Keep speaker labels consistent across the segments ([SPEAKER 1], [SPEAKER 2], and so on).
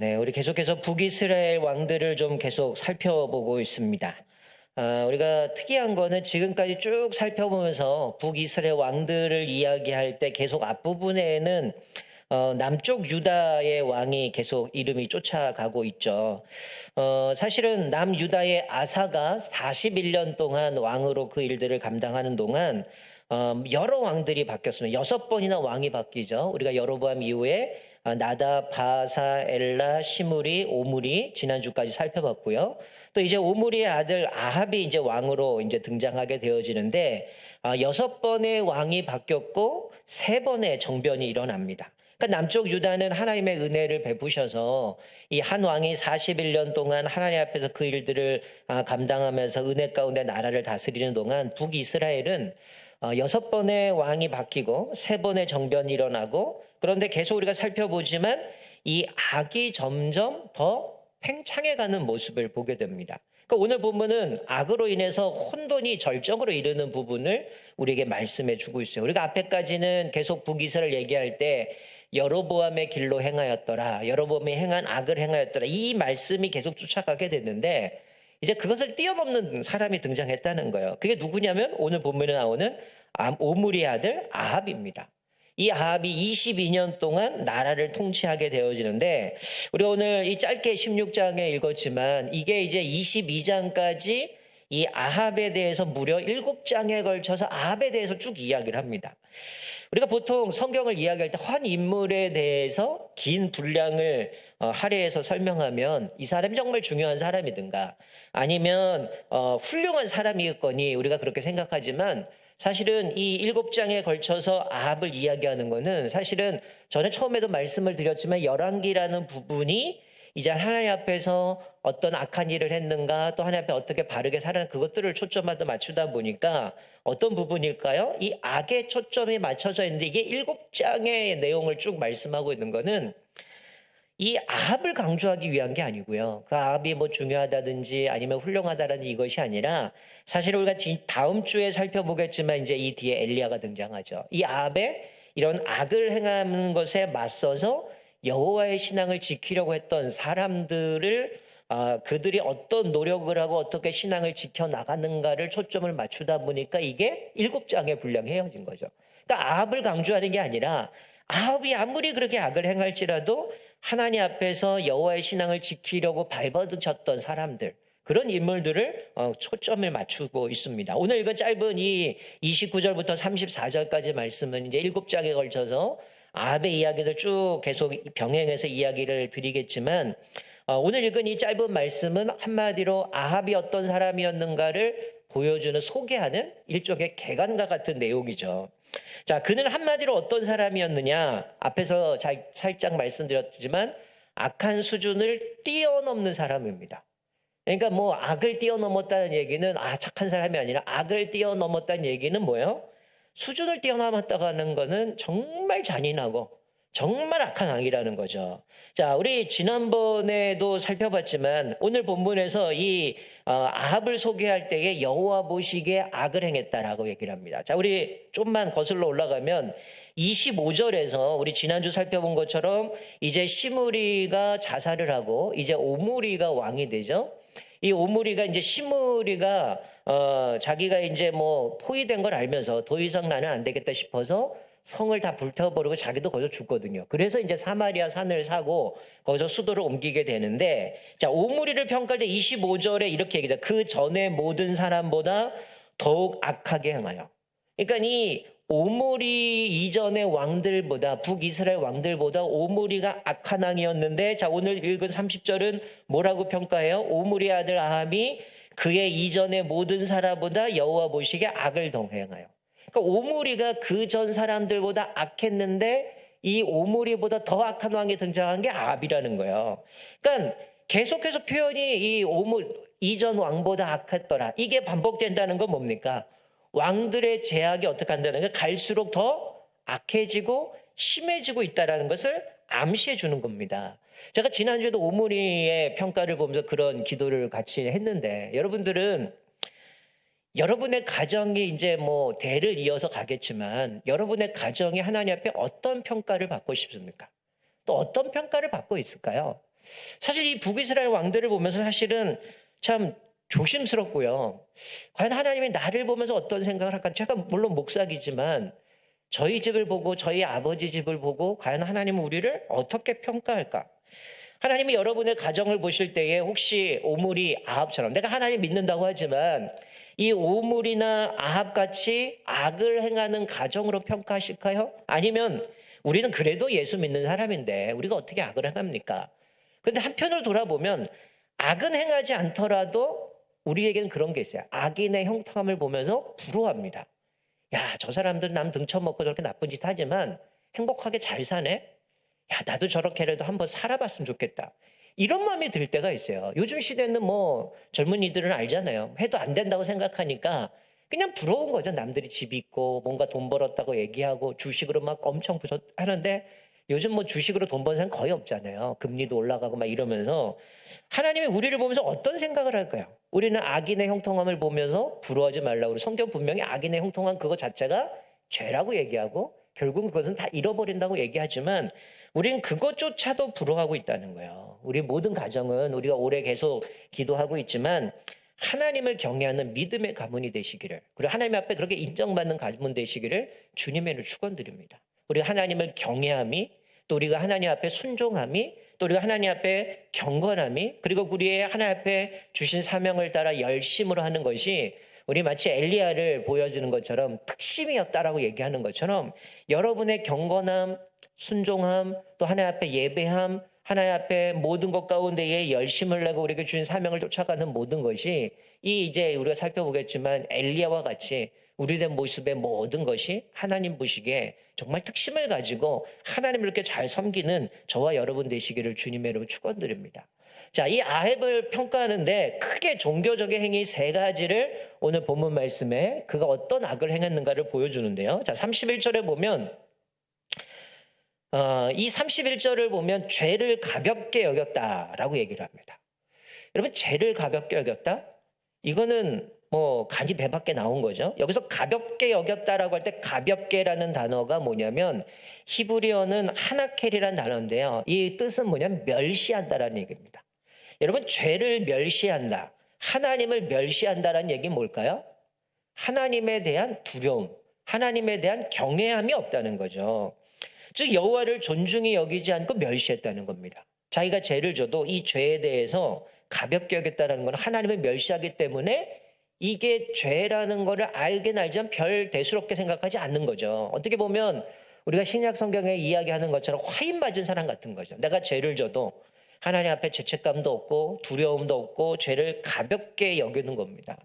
[SPEAKER 1] 네, 우리 계속해서 북이스라엘 왕들을 좀 계속 살펴보고 있습니다. 아, 우리가 특이한 거는 지금까지 쭉 살펴보면서 북이스라엘 왕들을 이야기할 때 계속 앞부분에는 어, 남쪽 유다의 왕이 계속 이름이 쫓아가고 있죠. 어, 사실은 남유다의 아사가 41년 동안 왕으로 그 일들을 감당하는 동안 어, 여러 왕들이 바뀌었습니다. 여섯 번이나 왕이 바뀌죠. 우리가 여로보암 이후에 아, 나다, 바사, 엘라, 시무리, 오무리 지난주까지 살펴봤고요. 또 이제 오무리의 아들 아합이 이제 왕으로 이제 등장하게 되어지는데 아, 여섯 번의 왕이 바뀌었고 세 번의 정변이 일어납니다. 그러니까 남쪽 유다는 하나님의 은혜를 베푸셔서 이 한 왕이 41년 동안 하나님 앞에서 그 일들을 아, 감당하면서 은혜 가운데 나라를 다스리는 동안 북이스라엘은 어, 여섯 번의 왕이 바뀌고 세 번의 정변이 일어나고 그런데 계속 우리가 살펴보지만 이 악이 점점 더 팽창해가는 모습을 보게 됩니다. 그러니까 오늘 본문은 악으로 인해서 혼돈이 절정으로 이르는 부분을 우리에게 말씀해 주고 있어요. 우리가 앞에까지는 계속 북이스를 얘기할 때 여로보암의 길로 행하였더라. 여로보암이 행한 악을 행하였더라. 이 말씀이 계속 쫓아가게 됐는데 이제 그것을 뛰어넘는 사람이 등장했다는 거예요. 그게 누구냐면 오늘 본문에 나오는 아- 오므리의 아들 아합입니다. 이 아합이 22년 동안 나라를 통치하게 되어지는데 우리가 오늘 이 짧게 16장에 읽었지만 이게 이제 22장까지 이 아합에 대해서 무려 7장에 걸쳐서 아합에 대해서 쭉 이야기를 합니다. 우리가 보통 성경을 이야기할 때 한 인물에 대해서 긴 분량을 어, 할애해서 설명하면 이 사람이 정말 중요한 사람이든가 아니면 어, 훌륭한 사람이겠거니 우리가 그렇게 생각하지만 사실은 이 일곱 장에 걸쳐서 아합을 이야기하는 것은 사실은 전에 처음에도 말씀을 드렸지만 열왕기라는 부분이 이제 하나님 앞에서 어떤 악한 일을 했는가 또 하나님 앞에 어떻게 바르게 살아는 그것들을 초점마다 맞추다 보니까 어떤 부분일까요? 이 악에 초점이 맞춰져 있는데 이게 일곱 장의 내용을 쭉 말씀하고 있는 거는 이 아합을 강조하기 위한 게 아니고요. 그 아합이 뭐 중요하다든지 아니면 훌륭하다든지 이것이 아니라 사실 우리가 뒤- 다음 주에 살펴보겠지만 이제 이 뒤에 엘리야가 등장하죠. 이 아합의 이런 악을 행하는 것에 맞서서 여호와의 신앙을 지키려고 했던 사람들을 아, 그들이 어떤 노력을 하고 어떻게 신앙을 지켜 나가는가를 초점을 맞추다 보니까 이게 일곱 장에 분량해진 거죠. 그러니까 아합을 강조하는 게 아니라 아합이 아무리 그렇게 악을 행할지라도 하나님 앞에서 여호와의 신앙을 지키려고 발버둥쳤던 사람들 그런 인물들을 어, 초점을 맞추고 있습니다. 오늘 읽은 짧은 이 29절부터 34절까지 말씀은 이제 일곱 장에 걸쳐서 아합의 이야기를 쭉 계속 병행해서 이야기를 드리겠지만 어, 오늘 읽은 이 짧은 말씀은 한마디로 아합이 어떤 사람이었는가를 보여주는 소개하는 일종의 개관과 같은 내용이죠. 자, 그는 한마디로 어떤 사람이었느냐? 앞에서 잘, 살짝 말씀드렸지만 악한 수준을 뛰어넘는 사람입니다. 그러니까 뭐 악을 뛰어넘었다는 얘기는 아 착한 사람이 아니라 악을 뛰어넘었다는 얘기는 뭐예요? 수준을 뛰어넘었다고 하는 거는 정말 잔인하고 정말 악한 악이라는 거죠. 자, 우리 지난번에도 살펴봤지만 오늘 본문에서 이 어, 아합을 소개할 때에 여호와 보시기에 악을 행했다라고 얘기를 합니다. 자, 우리 좀만 거슬러 올라가면 25절에서 우리 지난주 살펴본 것처럼 이제 시무리가 자살을 하고 이제 오무리가 왕이 되죠. 이 오무리가 이제 시무리가 어 자기가 이제 뭐 포위된 걸 알면서 더 이상 나는 안 되겠다 싶어서 성을 다 불태워버리고 자기도 거기서 죽거든요. 그래서 이제 사마리아 산을 사고 거기서 수도를 옮기게 되는데 자 오무리를 평가할 때 25절에 이렇게 얘기다. 그 전에 모든 사람보다 더욱 악하게 행하여. 그러니까 이 오므리 이전의 왕들보다 북이스라엘 왕들보다 오므리가 악한 왕이었는데 자 오늘 읽은 30절은 뭐라고 평가해요? 오므리 아들 아함이 그의 이전의 모든 사람보다 여호와 보시기에 악을 더 행하여. 그러니까 오므리가 그 전 사람들보다 악했는데 이 오므리보다 더 악한 왕이 등장한 게 아합이라는 거예요. 그러니까 계속해서 표현이 이 오므 이전 왕보다 악했더라. 이게 반복된다는 건 뭡니까? 왕들의 제약이 어떻게 한다는 게 갈수록 더 악해지고 심해지고 있다라는 것을 암시해 주는 겁니다. 제가 지난주에도 오므리의 평가를 보면서 그런 기도를 같이 했는데 여러분들은 여러분의 가정이 이제 뭐 대를 이어서 가겠지만 여러분의 가정이 하나님 앞에 어떤 평가를 받고 싶습니까? 또 어떤 평가를 받고 있을까요? 사실 이 북이스라엘 왕들을 보면서 사실은 참 조심스럽고요. 과연 하나님이 나를 보면서 어떤 생각을 할까? 제가 물론 목사기지만 저희 집을 보고 저희 아버지 집을 보고 과연 하나님은 우리를 어떻게 평가할까? 하나님이 여러분의 가정을 보실 때에 혹시 오물이 아합처럼 내가 하나님 믿는다고 하지만 이 오물이나 아합같이 악을 행하는 가정으로 평가하실까요? 아니면 우리는 그래도 예수 믿는 사람인데 우리가 어떻게 악을 행합니까? 근데 한편으로 돌아보면 악은 행하지 않더라도 우리에게는 그런 게 있어요. 악인의 형통함을 보면서 부러워합니다. 야, 저 사람들 남 등쳐먹고 저렇게 나쁜 짓 하지만 행복하게 잘 사네? 야, 나도 저렇게라도 한번 살아봤으면 좋겠다. 이런 마음이 들 때가 있어요. 요즘 시대는 뭐 젊은이들은 알잖아요. 해도 안 된다고 생각하니까 그냥 부러운 거죠. 남들이 집 있고 뭔가 돈 벌었다고 얘기하고 주식으로 막 엄청 부서 하는데 요즘 뭐 주식으로 돈 버는 사람 거의 없잖아요. 금리도 올라가고 막 이러면서 하나님이 우리를 보면서 어떤 생각을 할까요? 우리는 악인의 형통함을 보면서 부러워하지 말라고 성경 분명히 악인의 형통함 그거 자체가 죄라고 얘기하고 결국 그것은 다 잃어버린다고 얘기하지만 우리는 그것조차도 부러워하고 있다는 거예요. 우리 모든 가정은 우리가 올해 계속 기도하고 있지만 하나님을 경외하는 믿음의 가문이 되시기를 그리고 하나님 앞에 그렇게 인정받는 가문 되시기를 주님의 축원드립니다. 우리 하나님을 경외함이 또 우리가 하나님 앞에 순종함이 또 우리가 하나님 앞에 경건함이 그리고 우리의 하나님 앞에 주신 사명을 따라 열심으로 하는 것이 우리 마치 엘리야를 보여주는 것처럼 특심이었다라고 얘기하는 것처럼 여러분의 경건함, 순종함, 또 하나님 앞에 예배함, 하나님 앞에 모든 것 가운데에 열심을 내고 우리에게 주신 사명을 쫓아가는 모든 것이 이 이제 우리가 살펴보겠지만 엘리야와 같이 우리된 모습의 모든 것이 하나님 보시기에 정말 특심을 가지고 하나님을 이렇게 잘 섬기는 저와 여러분 되시기를 주님의 이름으로 축원드립니다. 자, 이 아합을 평가하는데 크게 종교적인 행위 세 가지를 오늘 본문 말씀에 그가 어떤 악을 행했는가를 보여주는데요. 자, 31절에 보면 어, 이 31절을 보면 죄를 가볍게 여겼다라고 얘기를 합니다. 여러분, 죄를 가볍게 여겼다? 이거는 뭐 간이 배 밖에 나온 거죠. 여기서 가볍게 여겼다라고 할 때 가볍게라는 단어가 뭐냐면 히브리어는 하나켈이라는 단어인데요. 이 뜻은 뭐냐면 멸시한다라는 얘기입니다. 여러분 죄를 멸시한다. 하나님을 멸시한다라는 얘기는 뭘까요? 하나님에 대한 두려움, 하나님에 대한 경외함이 없다는 거죠. 즉 여호와를 존중히 여기지 않고 멸시했다는 겁니다. 자기가 죄를 져도 이 죄에 대해서 가볍게 여겼다는 건 하나님을 멸시하기 때문에 이게 죄라는 거를 알긴 알지만 별 대수롭게 생각하지 않는 거죠. 어떻게 보면 우리가 신약 성경에 이야기하는 것처럼 화인 맞은 사람 같은 거죠. 내가 죄를 져도 하나님 앞에 죄책감도 없고 두려움도 없고 죄를 가볍게 여기는 겁니다.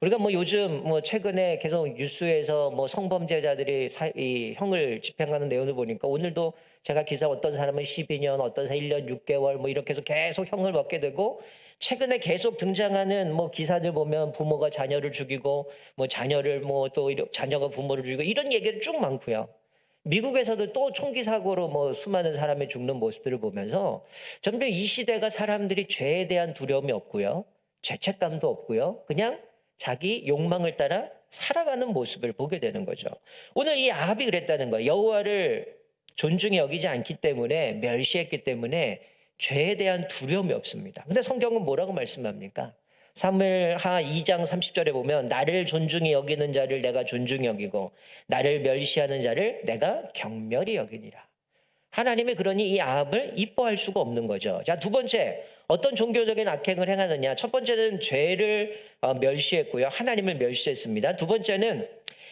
[SPEAKER 1] 우리가 뭐 요즘 뭐 최근에 계속 뉴스에서 뭐 성범죄자들이 사, 이 형을 집행하는 내용을 보니까 오늘도 제가 기사 어떤 사람은 12년, 어떤 사람 1년 6개월 뭐 이렇게 해서 계속 형을 받게 되고 최근에 계속 등장하는 뭐 기사들 보면 부모가 자녀를 죽이고 뭐 자녀를 뭐 또 자녀가 부모를 죽이고 이런 얘기를 쭉 많고요. 미국에서도 또 총기 사고로 뭐 수많은 사람이 죽는 모습들을 보면서 점점 이 시대가 사람들이 죄에 대한 두려움이 없고요. 죄책감도 없고요. 그냥 자기 욕망을 따라 살아가는 모습을 보게 되는 거죠. 오늘 이 아합이 그랬다는 거예요. 여호와를 존중히 여기지 않기 때문에 멸시했기 때문에 죄에 대한 두려움이 없습니다. 근데 성경은 뭐라고 말씀합니까? 사무엘하 2장 30절에 보면 나를 존중히 여기는 자를 내가 존중히 여기고 나를 멸시하는 자를 내가 경멸히 여기니라. 하나님이 그러니 이 아합을 이뻐할 수가 없는 거죠. 자, 두 번째, 어떤 종교적인 악행을 행하느냐? 첫 번째는 죄를 어, 멸시했고요. 하나님을 멸시했습니다. 두 번째는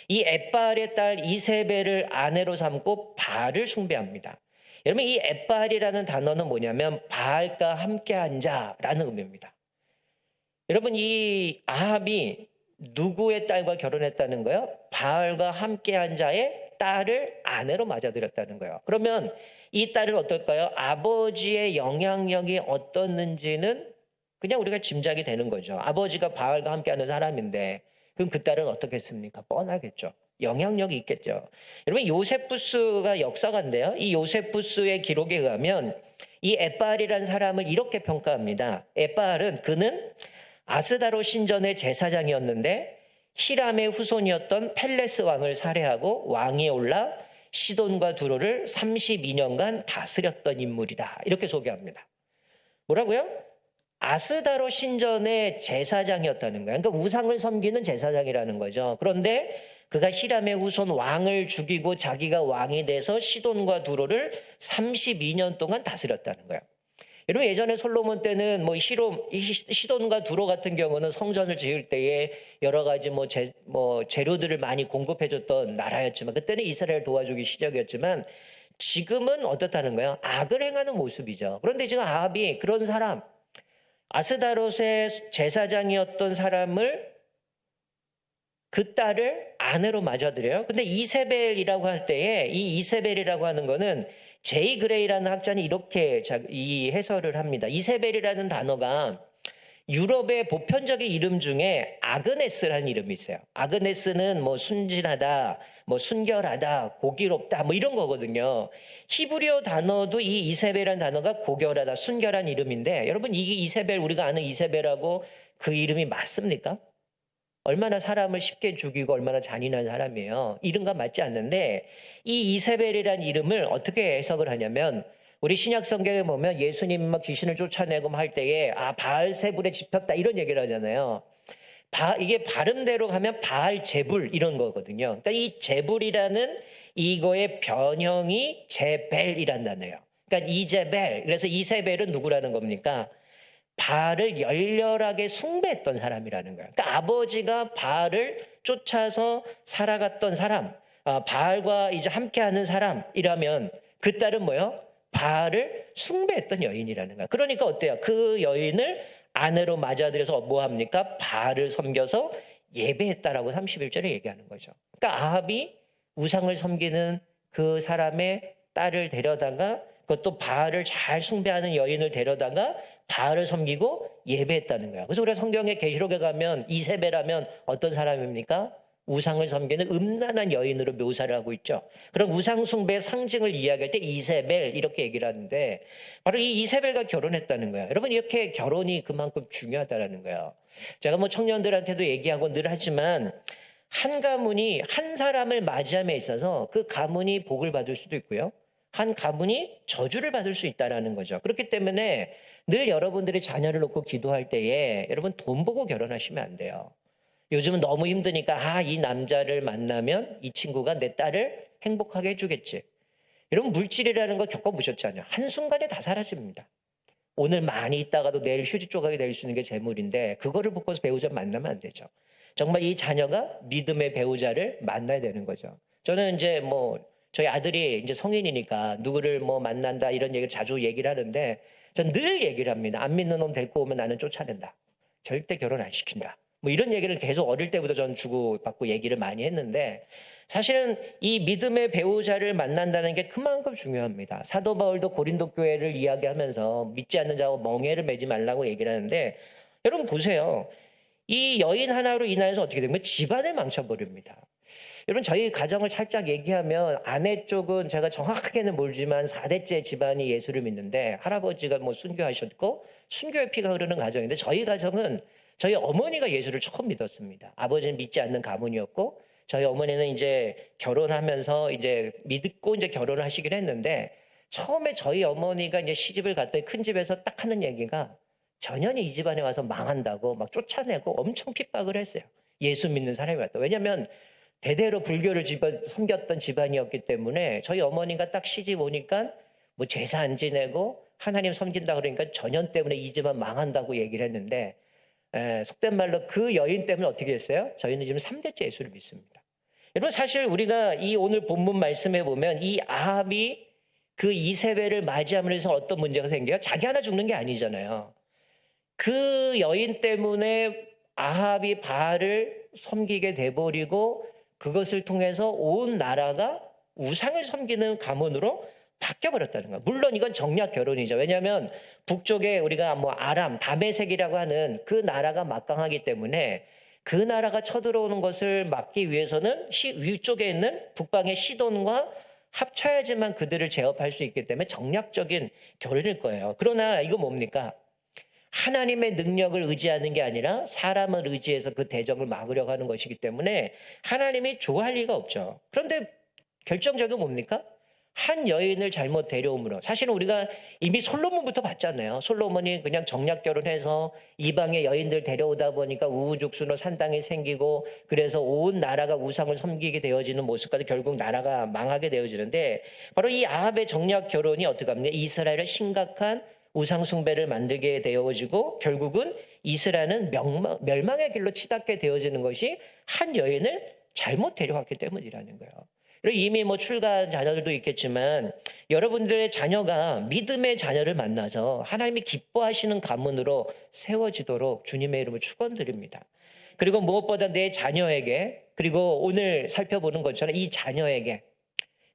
[SPEAKER 1] 이 에빨의 딸 이세벨을 아내로 삼고 바알을 숭배합니다. 여러분 이 에빨이라는 단어는 뭐냐면 바알과 함께한 자라는 의미입니다. 여러분 이 아합이 누구의 딸과 결혼했다는 거예요? 바알과 함께한 자의 딸을 아내로 맞아들였다는 거예요. 그러면 이 딸은 어떨까요? 아버지의 영향력이 어떻는지는 그냥 우리가 짐작이 되는 거죠. 아버지가 바알과 함께하는 사람인데 그럼 그 딸은 어떻겠습니까? 뻔하겠죠. 영향력이 있겠죠. 여러분 요세푸스가 역사가인데요. 이 요세푸스의 기록에 의하면 이 에빨이라는 사람을 이렇게 평가합니다. 에빨은 그는 아스다로 신전의 제사장이었는데 히람의 후손이었던 펠레스 왕을 살해하고 왕위에 올라 시돈과 두로를 32년간 다스렸던 인물이다. 이렇게 소개합니다. 뭐라고요? 아스다로 신전의 제사장이었다는 거예요. 그러니까 우상을 섬기는 제사장이라는 거죠. 그런데 그가 히람의 후손 왕을 죽이고 자기가 왕이 돼서 시돈과 두로를 32년 동안 다스렸다는 거예요. 여러분 예전에 솔로몬 때는 뭐 히롬, 이 시- 시돈과 두로 같은 경우는 성전을 지을 때에 여러 가지 뭐, 재, 뭐 재료들을 많이 공급해줬던 나라였지만 그때는 이스라엘 도와주기 시작이었지만 지금은 어떻다는 거예요? 악을 행하는 모습이죠. 그런데 지금 아합이 그런 사람 아스다롯의 제사장이었던 사람을 그 딸을 아내로 맞아들여요. 근데 이세벨이라고 할 때에 이 이세벨이라고 하는 거는 제이 그레이라는 학자는 이렇게 자- 이 해설을 합니다. 이세벨이라는 단어가 유럽의 보편적인 이름 중에 아그네스라는 이름이 있어요. 아그네스는 뭐 순진하다, 뭐 순결하다, 고기롭다, 뭐 이런 거거든요. 히브리어 단어도 이 이세벨이라는 단어가 고결하다, 순결한 이름인데 여러분 이 이세벨 우리가 아는 이세벨하고 그 이름이 맞습니까? 얼마나 사람을 쉽게 죽이고 얼마나 잔인한 사람이에요. 이름과 맞지 않는데 이 이세벨이라는 이름을 어떻게 해석을 하냐면 우리 신약 성경에 보면 예수님 막 귀신을 쫓아내고 할 때에 아 바알세불에 집혔다 이런 얘기를 하잖아요. 바, 이게 발음대로 가면 바알 제불 이런 거거든요. 그러니까 이 제불이라는 이거의 변형이 제벨이란 단어예요. 그러니까 이제벨. 그래서 이세벨은 누구라는 겁니까? 바알을 열렬하게 숭배했던 사람이라는 거예요. 그러니까 아버지가 바알을 쫓아서 살아갔던 사람, 아, 바알과 이제 함께하는 사람이라면 그 딸은 뭐요? 바알을 숭배했던 여인이라는 거야. 그러니까 어때요? 그 여인을 아내로 맞아들여서 뭐 합니까? 바알을 섬겨서 예배했다라고 31절에 얘기하는 거죠. 그러니까 아합이 우상을 섬기는 그 사람의 딸을 데려다가 그것도 바알을 잘 숭배하는 여인을 데려다가 바알을 섬기고 예배했다는 거야. 그래서 우리가 성경의 계시록에 가면 이세벨하면 어떤 사람입니까? 우상을 섬기는 음란한 여인으로 묘사를 하고 있죠. 그런 우상 숭배의 상징을 이야기할 때 이세벨 이렇게 얘기를 하는데 바로 이 이세벨과 결혼했다는 거예요. 여러분 이렇게 결혼이 그만큼 중요하다라는 거예요. 제가 뭐 청년들한테도 얘기하고 늘 하지만 한 가문이 한 사람을 맞이함에 있어서 그 가문이 복을 받을 수도 있고요. 한 가문이 저주를 받을 수 있다라는 거죠. 그렇기 때문에 늘 여러분들이 자녀를 놓고 기도할 때에 여러분 돈 보고 결혼하시면 안 돼요. 요즘은 너무 힘드니까 아, 이 남자를 만나면 이 친구가 내 딸을 행복하게 해주겠지. 여러분 물질이라는 거 겪어보셨잖아요. 한순간에 다 사라집니다. 오늘 많이 있다가도 내일 휴지 조각이 될 수 있는 게 재물인데 그거를 보고서 배우자 만나면 안 되죠. 정말 이 자녀가 믿음의 배우자를 만나야 되는 거죠. 저는 이제 뭐 저희 아들이 이제 성인이니까 누구를 뭐 만난다 이런 얘기를 자주 얘기를 하는데 전 늘 얘기를 합니다. 안 믿는 놈 데리고 오면 나는 쫓아낸다. 절대 결혼 안 시킨다. 뭐 이런 얘기를 계속 어릴 때부터 전 주고받고 얘기를 많이 했는데 사실은 이 믿음의 배우자를 만난다는 게 그만큼 중요합니다. 사도 바울도 고린도 교회를 이야기하면서 믿지 않는 자와 멍해를 매지 말라고 얘기를 하는데 여러분 보세요. 이 여인 하나로 인하여서 어떻게 되면 집안을 망쳐버립니다. 여러분 저희 가정을 살짝 얘기하면 아내 쪽은 제가 정확하게는 모르지만 4대째 집안이 예수를 믿는데 할아버지가 뭐 순교하셨고 순교의 피가 흐르는 가정인데 저희 가정은 저희 어머니가 예수를 처음 믿었습니다. 아버지는 믿지 않는 가문이었고 저희 어머니는 이제 결혼하면서 이제 믿고 이제 결혼을 하시긴 했는데 처음에 저희 어머니가 이제 시집을 갔더니 큰 집에서 딱 하는 얘기가 전현이 이 집안에 와서 망한다고 막 쫓아내고 엄청 핍박을 했어요. 예수 믿는 사람이 왔다. 왜냐하면 대대로 불교를 집안, 섬겼던 집안이었기 때문에 저희 어머니가 딱 시집 오니까 뭐 제사 안 지내고 하나님 섬긴다 그러니까 전현 때문에 이 집안 망한다고 얘기를 했는데 에, 속된 말로 그 여인 때문에 어떻게 했어요? 저희는 지금 3대째 예수를 믿습니다. 여러분 사실 우리가 이 오늘 본문 말씀에 보면 이 아합이 그 이세벨을 맞이함으로써 어떤 문제가 생겨요? 자기 하나 죽는 게 아니잖아요. 그 여인 때문에 아합이 바알을 섬기게 돼버리고 그것을 통해서 온 나라가 우상을 섬기는 가문으로 바뀌어버렸다는 거예요. 물론 이건 정략 결혼이죠. 왜냐하면 북쪽에 우리가 뭐 아람, 다메색이라고 하는 그 나라가 막강하기 때문에 그 나라가 쳐들어오는 것을 막기 위해서는 시, 위쪽에 있는 북방의 시돈과 합쳐야지만 그들을 제압할 수 있기 때문에 정략적인 결혼일 거예요. 그러나 이거 뭡니까? 하나님의 능력을 의지하는 게 아니라 사람을 의지해서 그 대적을 막으려고 하는 것이기 때문에 하나님이 좋아할 리가 없죠. 그런데 결정적인 뭡니까? 한 여인을 잘못 데려옴으로 사실은 우리가 이미 솔로몬부터 봤잖아요. 솔로몬이 그냥 정략 결혼해서 이방의 여인들 데려오다 보니까 우후죽순으로 산당이 생기고 그래서 온 나라가 우상을 섬기게 되어지는 모습까지 결국 나라가 망하게 되어지는데 바로 이 아합의 정략 결혼이 어떻게 합니까? 이스라엘을 심각한 우상 숭배를 만들게 되어지고 결국은 이스라엘은 멸망, 멸망의 길로 치닫게 되어지는 것이 한 여인을 잘못 데려왔기 때문이라는 거예요. 이미 뭐 출가한 자녀들도 있겠지만 여러분들의 자녀가 믿음의 자녀를 만나서 하나님이 기뻐하시는 가문으로 세워지도록 주님의 이름을 축원드립니다. 그리고 무엇보다 내 자녀에게 그리고 오늘 살펴보는 것처럼 이 자녀에게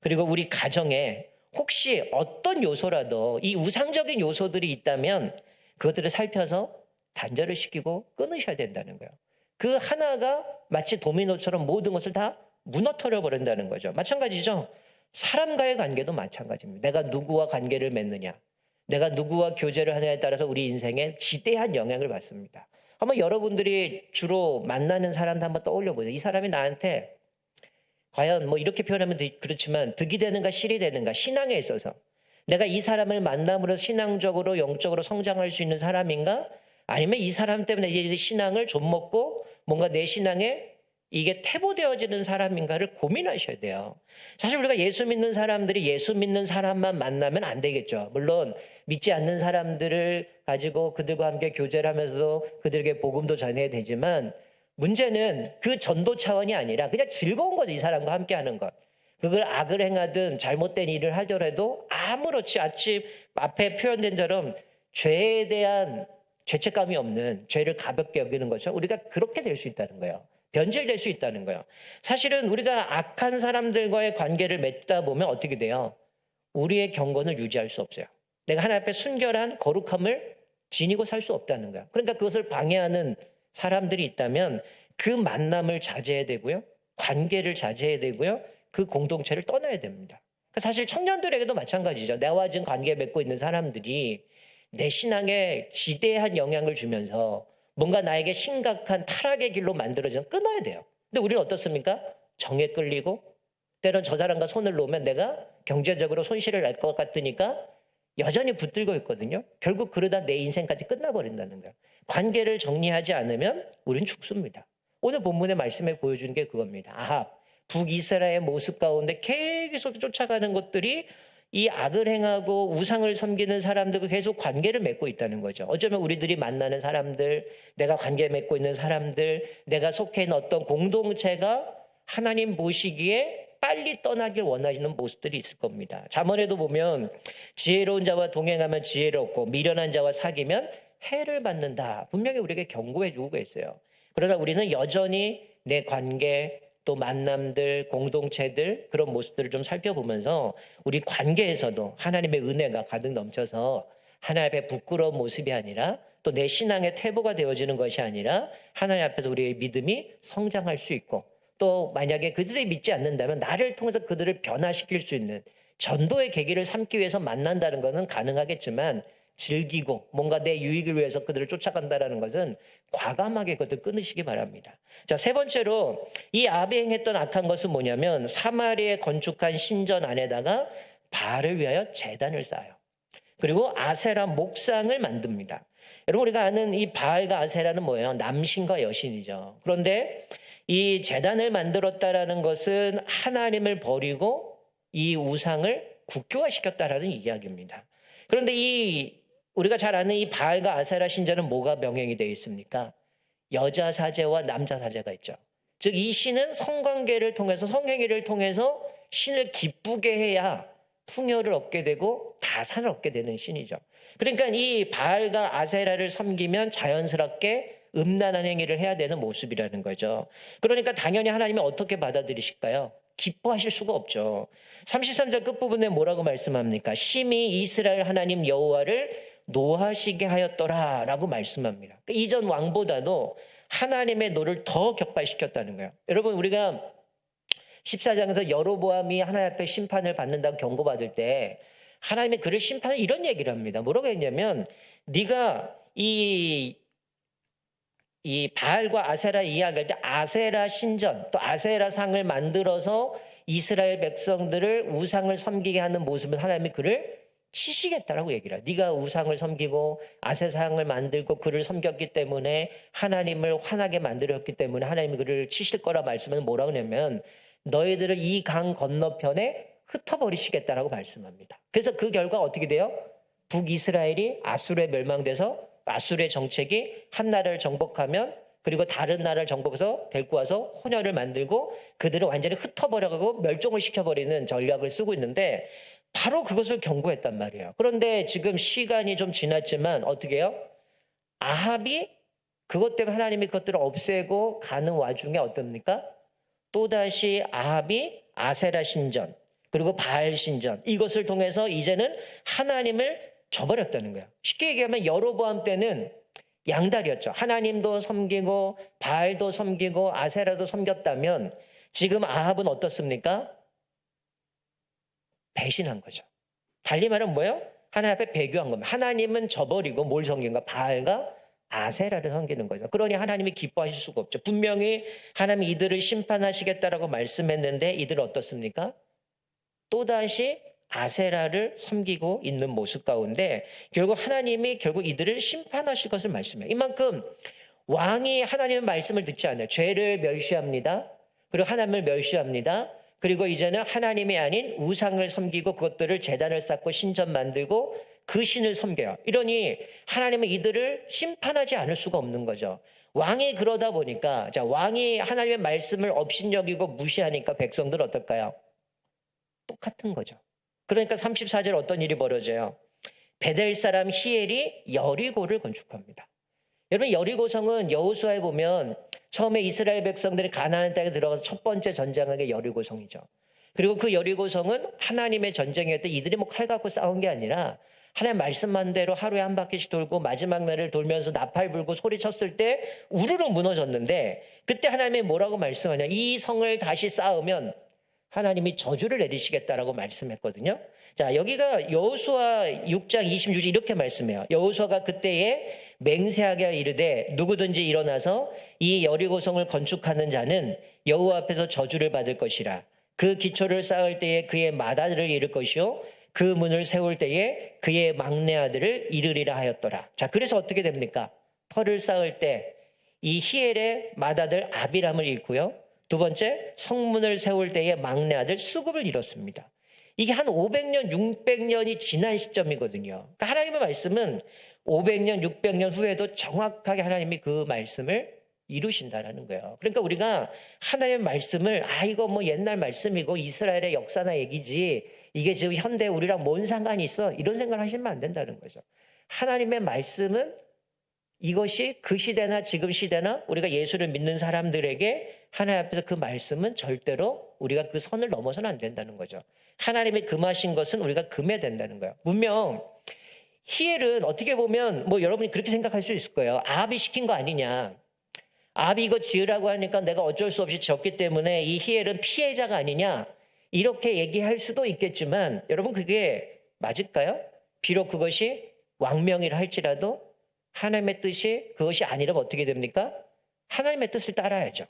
[SPEAKER 1] 그리고 우리 가정에 혹시 어떤 요소라도 이 우상적인 요소들이 있다면 그것들을 살펴서 단절을 시키고 끊으셔야 된다는 거예요. 그 하나가 마치 도미노처럼 모든 것을 다 무너뜨려 버린다는 거죠. 마찬가지죠. 사람과의 관계도 마찬가지입니다. 내가 누구와 관계를 맺느냐, 내가 누구와 교제를 하느냐에 따라서 우리 인생에 지대한 영향을 받습니다. 한번 여러분들이 주로 만나는 사람도 한번 떠올려 보세요. 이 사람이 나한테 과연 뭐 이렇게 표현하면 되- 그렇지만 득이 되는가 실이 되는가 신앙에 있어서 내가 이 사람을 만남으로 신앙적으로 영적으로 성장할 수 있는 사람인가 아니면 이 사람 때문에 이 신앙을 좀 먹고 뭔가 내 신앙에 이게 태보되어지는 사람인가를 고민하셔야 돼요. 사실 우리가 예수 믿는 사람들이 예수 믿는 사람만 만나면 안 되겠죠. 물론 믿지 않는 사람들을 가지고 그들과 함께 교제를 하면서도 그들에게 복음도 전해야 되지만 문제는 그 전도 차원이 아니라 그냥 즐거운 거죠. 이 사람과 함께 하는 것. 그걸 악을 행하든 잘못된 일을 하더라도 아무렇지 않지 앞에 표현된 처럼 죄에 대한 죄책감이 없는 죄를 가볍게 여기는 것처럼 우리가 그렇게 될 수 있다는 거예요. 변질될 수 있다는 거예요. 사실은 우리가 악한 사람들과의 관계를 맺다 보면 어떻게 돼요? 우리의 경건을 유지할 수 없어요. 내가 하나님 앞에 순결한 거룩함을 지니고 살 수 없다는 거야. 그러니까 그것을 방해하는 사람들이 있다면 그 만남을 자제해야 되고요. 관계를 자제해야 되고요. 그 공동체를 떠나야 됩니다. 그러니까 사실 청년들에게도 마찬가지죠. 나와 지금 관계 맺고 있는 사람들이 내 신앙에 지대한 영향을 주면서 뭔가 나에게 심각한 타락의 길로 만들어지면 끊어야 돼요. 근데 우리는 어떻습니까? 정에 끌리고 때론 저 사람과 손을 놓으면 내가 경제적으로 손실을 날 것 같으니까 여전히 붙들고 있거든요. 결국 그러다 내 인생까지 끝나버린다는 거예요. 관계를 정리하지 않으면 우리는 죽습니다. 오늘 본문의 말씀에 보여주는 게 그겁니다. 아합, 북이스라엘 모습 가운데 계속 쫓아가는 것들이 이 악을 행하고 우상을 섬기는 사람들과 계속 관계를 맺고 있다는 거죠. 어쩌면 우리들이 만나는 사람들, 내가 관계 맺고 있는 사람들, 내가 속해 있는 어떤 공동체가 하나님 보시기에 빨리 떠나길 원하시는 모습들이 있을 겁니다. 잠언에도 보면 지혜로운 자와 동행하면 지혜롭고 미련한 자와 사귀면 해를 받는다. 분명히 우리에게 경고해 주고 있어요. 그러나 우리는 여전히 내 관계 또 만남들, 공동체들 그런 모습들을 좀 살펴보면서 우리 관계에서도 하나님의 은혜가 가득 넘쳐서 하나님 앞에 부끄러운 모습이 아니라 또 내 신앙의 태보가 되어지는 것이 아니라 하나님 앞에서 우리의 믿음이 성장할 수 있고 또 만약에 그들이 믿지 않는다면 나를 통해서 그들을 변화시킬 수 있는 전도의 계기를 삼기 위해서 만난다는 것은 가능하겠지만 즐기고 뭔가 내 유익을 위해서 그들을 쫓아간다라는 것은 과감하게 그것을 끊으시기 바랍니다. 자, 세 번째로 이 아비 행했던 악한 것은 뭐냐면 사마리에 건축한 신전 안에다가 바알을 위하여 재단을 쌓아요. 그리고 아세라 목상을 만듭니다. 여러분 우리가 아는 이 바알과 아세라는 뭐예요? 남신과 여신이죠. 그런데 이 재단을 만들었다라는 것은 하나님을 버리고 이 우상을 국교화시켰다라는 이야기입니다. 그런데 이 우리가 잘 아는 이 바알과 아세라 신전은 뭐가 병행이 되어 있습니까? 여자 사제와 남자 사제가 있죠. 즉 이 신은 성관계를 통해서 성행위를 통해서 신을 기쁘게 해야 풍요를 얻게 되고 다산을 얻게 되는 신이죠. 그러니까 이 바알과 아세라를 섬기면 자연스럽게 음란한 행위를 해야 되는 모습이라는 거죠. 그러니까 당연히 하나님이 어떻게 받아들이실까요? 기뻐하실 수가 없죠. 33절 끝부분에 뭐라고 말씀합니까? 심히 이스라엘 하나님 여호와를 노하시게 하였더라 라고 말씀합니다. 그러니까 이전 왕보다도 하나님의 노를 더 격발시켰다는 거예요. 여러분 우리가 14장에서 여로보암이 하나님 앞에 심판을 받는다고 경고받을 때 하나님의 그를 심판을 이런 얘기를 합니다. 뭐라고 했냐면 네가 이, 이 바알과 아세라 이야기할 때 아세라 신전 또 아세라 상을 만들어서 이스라엘 백성들을 우상을 섬기게 하는 모습은 하나님이 그를 치시겠다라고 얘기를 해요. 네가 우상을 섬기고 아세상을 만들고 그를 섬겼기 때문에 하나님을 화나게 만들었기 때문에 하나님이 그를 치실 거라 말씀은 뭐라 그러냐면 너희들을 이 강 건너편에 흩어버리시겠다라고 말씀합니다. 그래서 그 결과 어떻게 돼요? 북이스라엘이 아수르에 멸망돼서 아수르의 정책이 한 나라를 정복하면 그리고 다른 나라를 정복해서 데리고 와서 혼혈을 만들고 그들을 완전히 흩어버려가고 멸종을 시켜버리는 전략을 쓰고 있는데 바로 그것을 경고했단 말이에요. 그런데 지금 시간이 좀 지났지만 어떻게 해요? 아합이 그것 때문에 하나님이 그것들을 없애고 가는 와중에 어떻습니까? 또다시 아합이 아세라 신전 그리고 바알 신전 이것을 통해서 이제는 하나님을 저버렸다는 거예요. 쉽게 얘기하면 여로보암 때는 양다리였죠. 하나님도 섬기고 바알도 섬기고 아세라도 섬겼다면 지금 아합은 어떻습니까? 배신한 거죠. 달리 말하면 뭐예요? 하나님 앞에 배교한 겁니다. 하나님은 저버리고 뭘 섬긴가? 바알과 아세라를 섬기는 거죠. 그러니 하나님이 기뻐하실 수가 없죠. 분명히 하나님이 이들을 심판하시겠다라고 말씀했는데 이들은 어떻습니까? 또다시 아세라를 섬기고 있는 모습 가운데 결국 하나님이 결국 이들을 심판하실 것을 말씀해요. 이만큼 왕이 하나님의 말씀을 듣지 않아요. 죄를 멸시합니다. 그리고 하나님을 멸시합니다. 그리고 이제는 하나님이 아닌 우상을 섬기고 그것들을 재단을 쌓고 신전 만들고 그 신을 섬겨요. 이러니 하나님은 이들을 심판하지 않을 수가 없는 거죠. 왕이 그러다 보니까 자 왕이 하나님의 말씀을 업신여기고 무시하니까 백성들 어떨까요? 똑같은 거죠. 그러니까 34절 어떤 일이 벌어져요? 베델 사람 히엘이 여리고를 건축합니다. 여러분 여리고성은 여호수아에 보면 처음에 이스라엘 백성들이 가나안 땅에 들어가서 첫 번째 전쟁한 게 여리고성이죠. 그리고 그 여리고성은 하나님의 전쟁이었던 이들이 뭐 칼 갖고 싸운 게 아니라 하나님 말씀한 대로 하루에 한 바퀴씩 돌고 마지막 날을 돌면서 나팔 불고 소리쳤을 때 우르르 무너졌는데 그때 하나님이 뭐라고 말씀하냐 이 성을 다시 쌓으면 하나님이 저주를 내리시겠다라고 말씀했거든요. 자, 여기가 여호수아 6장 26절 이렇게 말씀해요. 여호수아가 그때에 맹세하게 이르되 누구든지 일어나서 이 여리고성을 건축하는 자는 여호와 앞에서 저주를 받을 것이라. 그 기초를 쌓을 때에 그의 마다들을 이룰 것이요 그 문을 세울 때에 그의 막내 아들을 이르리라 하였더라. 자, 그래서 어떻게 됩니까? 터를 쌓을 때 이 히엘의 맏아들 아비람을 잃고요. 두 번째, 성문을 세울 때에 막내 아들 수급을 잃었습니다. 이게 한 500년, 600년이 지난 시점이거든요. 그러니까 하나님의 말씀은 500년, 600년 후에도 정확하게 하나님이 그 말씀을 이루신다라는 거예요. 그러니까 우리가 하나님의 말씀을 아 이거 뭐 옛날 말씀이고 이스라엘의 역사나 얘기지 이게 지금 현대 우리랑 뭔 상관이 있어 이런 생각을 하시면 안 된다는 거죠. 하나님의 말씀은 이것이 그 시대나 지금 시대나 우리가 예수를 믿는 사람들에게 하나님 앞에서 그 말씀은 절대로 우리가 그 선을 넘어서는 안 된다는 거죠. 하나님이 금하신 것은 우리가 금해야 된다는 거예요. 분명 히엘은 어떻게 보면 뭐 여러분이 그렇게 생각할 수 있을 거예요. 아합이 시킨 거 아니냐. 아합이 이거 지으라고 하니까 내가 어쩔 수 없이 졌기 때문에 이 히엘은 피해자가 아니냐. 이렇게 얘기할 수도 있겠지만 여러분 그게 맞을까요? 비록 그것이 왕명이라 할지라도 하나님의 뜻이 그것이 아니라면 어떻게 됩니까? 하나님의 뜻을 따라야죠.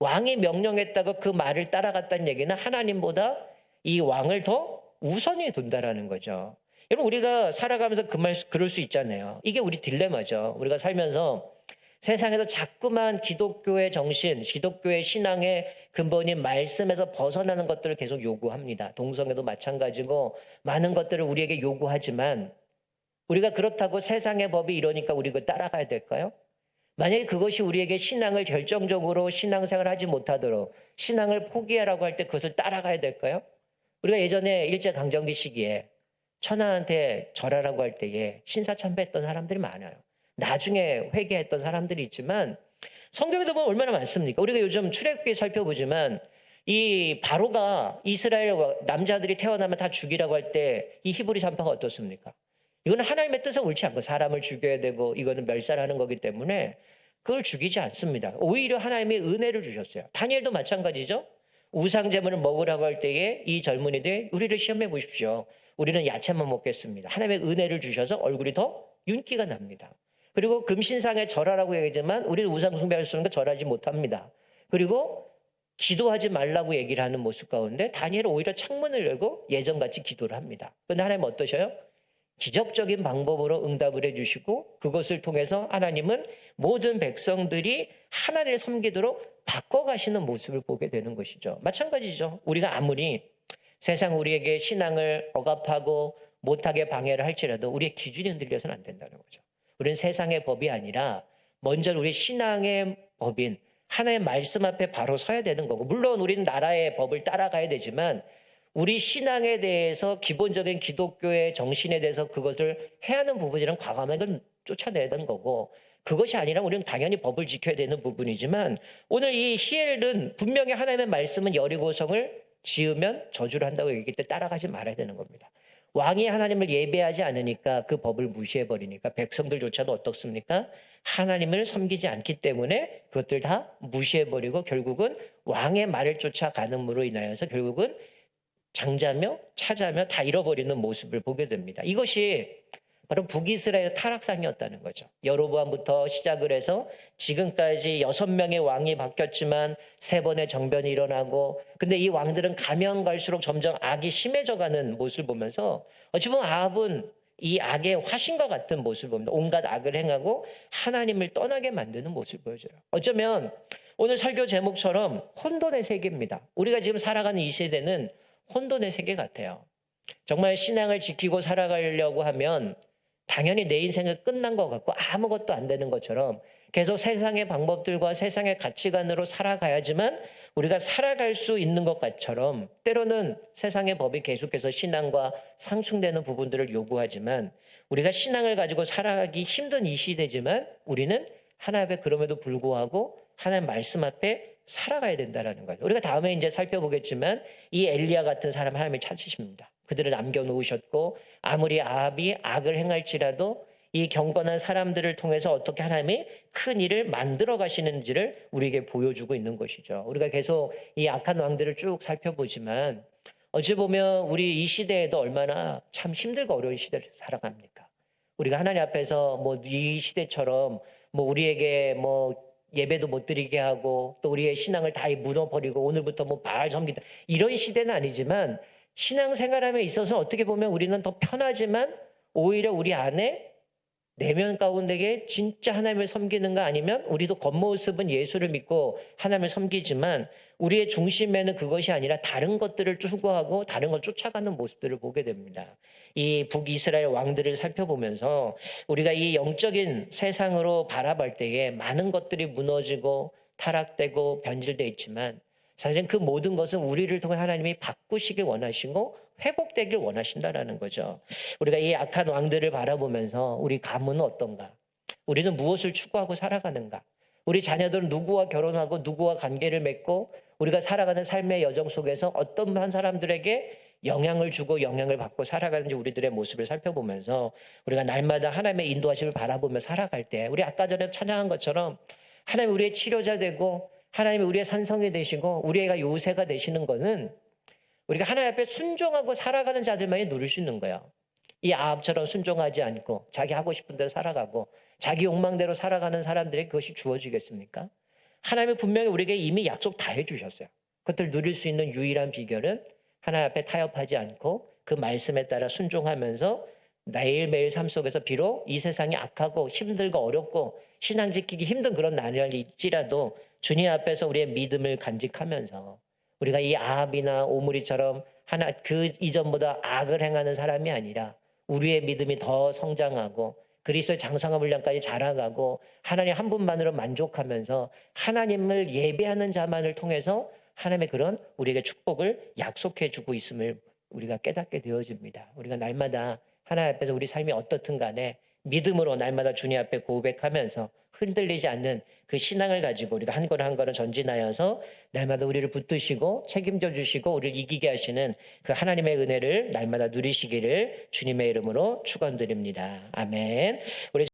[SPEAKER 1] 왕이 명령했다고 그 말을 따라갔다는 얘기는 하나님보다 이 왕을 더 우선히 둔다라는 거죠. 여러분 우리가 살아가면서 그 말 그럴 수 있잖아요. 이게 우리 딜레마죠. 우리가 살면서 세상에서 자꾸만 기독교의 정신, 기독교의 신앙의 근본인 말씀에서 벗어나는 것들을 계속 요구합니다. 동성애도 마찬가지고 많은 것들을 우리에게 요구하지만 우리가 그렇다고 세상의 법이 이러니까 우리 그 따라가야 될까요? 만약에 그것이 우리에게 신앙을 결정적으로 신앙생활 하지 못하도록 신앙을 포기하라고 할 때 그것을 따라가야 될까요? 우리가 예전에 일제강점기 시기에 천하한테 절하라고 할 때에 신사참배했던 사람들이 많아요. 나중에 회개했던 사람들이 있지만 성경에도 보면 얼마나 많습니까? 우리가 요즘 출애굽기 살펴보지만 이 바로가 이스라엘 남자들이 태어나면 다 죽이라고 할 때 이 히브리 산파가 어떻습니까? 이거는 하나님의 뜻에 옳지 않고 사람을 죽여야 되고 이거는 멸살하는 거기 때문에 그걸 죽이지 않습니다. 오히려 하나님의 은혜를 주셨어요. 다니엘도 마찬가지죠. 우상 제물을 먹으라고 할 때에 이 젊은이들 우리를 시험해 보십시오. 우리는 야채만 먹겠습니다. 하나님의 은혜를 주셔서 얼굴이 더 윤기가 납니다. 그리고 금신상에 절하라고 얘기하지만 우리는 우상 숭배할 수 있는 거 절하지 못합니다. 그리고 기도하지 말라고 얘기를 하는 모습 가운데 다니엘은 오히려 창문을 열고 예전같이 기도를 합니다. 그런데 하나님 어떠셔요? 기적적인 방법으로 응답을 해주시고 그것을 통해서 하나님은 모든 백성들이 하나님을 섬기도록 바꿔가시는 모습을 보게 되는 것이죠. 마찬가지죠. 우리가 아무리 세상 우리에게 신앙을 억압하고 못하게 방해를 할지라도 우리의 기준이 흔들려서는 안 된다는 거죠. 우리는 세상의 법이 아니라 먼저 우리 신앙의 법인 하나의 말씀 앞에 바로 서야 되는 거고 물론 우리는 나라의 법을 따라가야 되지만 우리 신앙에 대해서 기본적인 기독교의 정신에 대해서 그것을 해야 하는 부분이란 과감하게 쫓아내야 되는 거고 그것이 아니라 우리는 당연히 법을 지켜야 되는 부분이지만 오늘 이 히엘은 분명히 하나님의 말씀은 여리고성을 지으면 저주를 한다고 얘기할 때 따라가지 말아야 되는 겁니다. 왕이 하나님을 예배하지 않으니까 그 법을 무시해 버리니까 백성들조차도 어떻습니까? 하나님을 섬기지 않기 때문에 그것들 다 무시해 버리고 결국은 왕의 말을 쫓아가는으로 인하여서 결국은 장자며 차자며 다 잃어버리는 모습을 보게 됩니다. 이것이 바로 북이스라엘 타락상이었다는 거죠. 여로보암부터 시작을 해서 지금까지 여섯 명의 왕이 바뀌었지만 세 번의 정변이 일어나고 근데 이 왕들은 가면 갈수록 점점 악이 심해져가는 모습을 보면서 어찌 보면 아합은 이 악의 화신과 같은 모습을 봅니다. 온갖 악을 행하고 하나님을 떠나게 만드는 모습을 보여줘요. 어쩌면 오늘 설교 제목처럼 혼돈의 세계입니다. 우리가 지금 살아가는 이 세대는 혼돈의 세계 같아요. 정말 신앙을 지키고 살아가려고 하면 당연히 내 인생은 끝난 것 같고 아무것도 안 되는 것처럼 계속 세상의 방법들과 세상의 가치관으로 살아가야지만 우리가 살아갈 수 있는 것처럼 때로는 세상의 법이 계속해서 신앙과 상충되는 부분들을 요구하지만 우리가 신앙을 가지고 살아가기 힘든 이 시대지만 우리는 하나님 앞에 그럼에도 불구하고 하나님 말씀 앞에 살아가야 된다라는 거죠. 우리가 다음에 이제 살펴보겠지만 이 엘리야 같은 사람 하나님이 찾으십니다. 그들을 남겨 놓으셨고 아무리 아합이 악을 행할지라도 이 경건한 사람들을 통해서 어떻게 하나님이 큰 일을 만들어 가시는지를 우리에게 보여주고 있는 것이죠. 우리가 계속 이 악한 왕들을 쭉 살펴보지만 어찌 보면 우리 이 시대에도 얼마나 참 힘들고 어려운 시대를 살아갑니까? 우리가 하나님 앞에서 뭐 이 시대처럼 뭐 우리에게 뭐 예배도 못 드리게 하고 또 우리의 신앙을 다 무너버리고 오늘부터 뭐 바알 섬기다. 이런 시대는 아니지만 신앙생활함에 있어서 어떻게 보면 우리는 더 편하지만 오히려 우리 안에 내면 가운데에 진짜 하나님을 섬기는가 아니면 우리도 겉모습은 예수를 믿고 하나님을 섬기지만 우리의 중심에는 그것이 아니라 다른 것들을 추구하고 다른 걸 쫓아가는 모습들을 보게 됩니다. 이 북이스라엘 왕들을 살펴보면서 우리가 이 영적인 세상으로 바라볼 때에 많은 것들이 무너지고 타락되고 변질되어 있지만 사실은 그 모든 것은 우리를 통해 하나님이 바꾸시길 원하시고 회복되길 원하신다라는 거죠. 우리가 이 악한 왕들을 바라보면서 우리 가문은 어떤가? 우리는 무엇을 추구하고 살아가는가? 우리 자녀들은 누구와 결혼하고 누구와 관계를 맺고 우리가 살아가는 삶의 여정 속에서 어떤 한 사람들에게 영향을 주고 영향을 받고 살아가는지 우리들의 모습을 살펴보면서 우리가 날마다 하나님의 인도하심을 바라보며 살아갈 때 우리 아까 전에 찬양한 것처럼 하나님 우리의 치료자 되고 하나님이 우리의 산성이 되시고 우리가 요새가 되시는 것은 우리가 하나님 앞에 순종하고 살아가는 자들만이 누릴 수 있는 거예요. 이 아합처럼 순종하지 않고 자기 하고 싶은 대로 살아가고 자기 욕망대로 살아가는 사람들에게 그것이 주어지겠습니까? 하나님이 분명히 우리에게 이미 약속 다 해주셨어요. 그것들 누릴 수 있는 유일한 비결은 하나님 앞에 타협하지 않고 그 말씀에 따라 순종하면서 매일매일 삶 속에서 비록 이 세상이 악하고 힘들고 어렵고 신앙 지키기 힘든 그런 날일지라도 주님 앞에서 우리의 믿음을 간직하면서 우리가 이 아합이나 오므리처럼 하나 그 이전보다 악을 행하는 사람이 아니라 우리의 믿음이 더 성장하고 그리스도의 장성한 분량까지 자라가고 하나님 한 분만으로 만족하면서 하나님을 예배하는 자만을 통해서 하나님의 그런 우리에게 축복을 약속해 주고 있음을 우리가 깨닫게 되어집니다. 우리가 날마다 하나님 앞에서 우리 삶이 어떻든 간에 믿음으로 날마다 주님 앞에 고백하면서 흔들리지 않는 그 신앙을 가지고 우리가 한 걸음 한 걸음 전진하여서 날마다 우리를 붙드시고 책임져 주시고 우리를 이기게 하시는 그 하나님의 은혜를 날마다 누리시기를 주님의 이름으로 축원드립니다. 아멘. 우리